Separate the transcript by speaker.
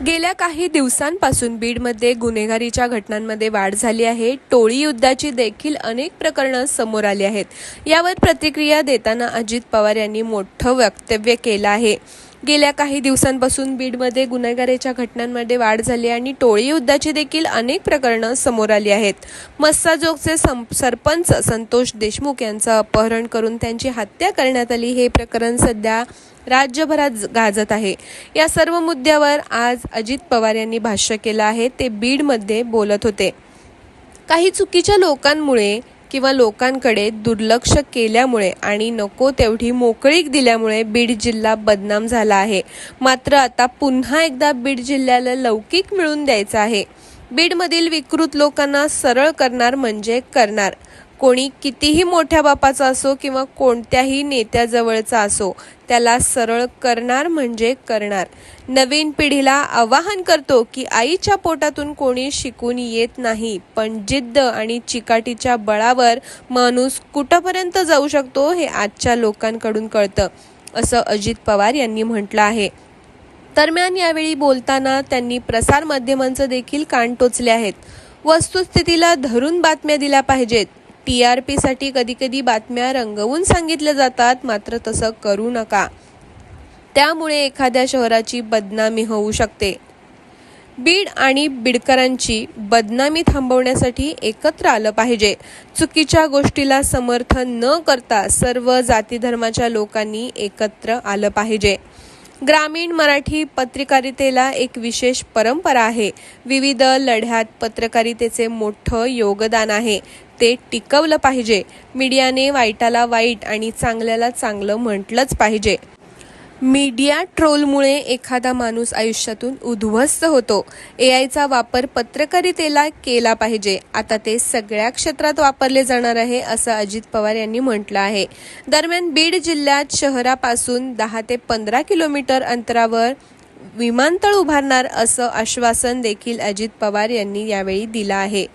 Speaker 1: गेल्या काही दिवसांपासून बीडमध्ये गुन्हेगारीच्या घटनांमध्ये वाढ झाली आहे. टोळी युद्धाची देखील अनेक प्रकरणं समोर आली आहेत. यावर प्रतिक्रिया देताना अजित पवार यांनी मोठं वक्तव्य केलं आहे. गेल्या काही दिवसांपासून बीडमध्ये गुन्हेगारीच्या घटनांमध्ये वाढ झाली आणि टोळी युद्धाची देखील अनेक प्रकरणं समोर आली आहेत. मस्साजोगचे सं सरपंच संतोष देशमुख यांचं अपहरण करून त्यांची हत्या करण्यात आली हे प्रकरण सध्या राज्यभरात गाजत आहे. या सर्व मुद्द्यावर आज अजित पवार यांनी भाष्य केलं आहे. ते बीडमध्ये बोलत होते. काही चुकीच्या लोकांमुळे किंवा लोकांकडे दुर्लक्ष केल्यामुळे आणि नको तेवढी मोकळीक दिल्यामुळे बीड जिल्हा बदनाम झाला आहे. मात्र आता पुन्हा एकदा बीड जिल्ह्याला लौकिक मिळून द्यायचा आहे. बीडमधील विकृत लोकांना सरळ करणार म्हणजे करणार. कोणी कितीही मोठ्या बापाचा असो किंवा कोणत्याही नेत्याजवळचा असो त्याला सरळ करणार म्हणजे करणार. नवीन पिढीला आवाहन करतो की आईच्या पोटातून कोणी शिकून येत नाही पण जिद्द आणि चिकाटीच्या बळावर माणूस कुठंपर्यंत जाऊ शकतो हे आजच्या लोकांकडून कळतं असं अजित पवार यांनी म्हटलं आहे. दरम्यान यावेळी बोलताना त्यांनी प्रसारमाध्यमांचं देखील कान टोचले आहेत. वस्तुस्थितीला धरून बातम्या दिल्या पाहिजेत. टी आर पीसाठी कधीकधी बातम्या रंगवून सांगितल्या जातात मात्र तसं करू नका. त्यामुळे एखाद्या शहराची बदनामी होऊ शकते. बीड आणि बीडकरांची बदनामी थांबवण्यासाठी एकत्र आलं पाहिजे. चुकीच्या गोष्टीला समर्थन न करता सर्व जाती धर्माच्या लोकांनी एकत्र आलं पाहिजे. ग्रामीण मराठी पत्रकारितेला एक विशेष परंपरा आहे. विविध लढ्यात पत्रकारितेचे मोठं योगदान आहे. ते टिकवलं पाहिजे. मीडियाने वाईटाला वाईट आणि चांगल्याला चांगलं म्हटलंच पाहिजे. मीडिया ट्रोलमुळे एखादा माणूस आयुष्यातून उद्ध्वस्त होतो. ए आयचा वापर पत्रकारितेला केला पाहिजे. आता ते सगळ्या क्षेत्रात वापरले जाणार आहे असं अजित पवार यांनी म्हटलं आहे. दरम्यान बीड जिल्ह्यात शहरापासून दहा ते पंधरा किलोमीटर अंतरावर विमानतळ उभारणार असं आश्वासन देखील अजित पवार यांनी यावेळी दिलं आहे.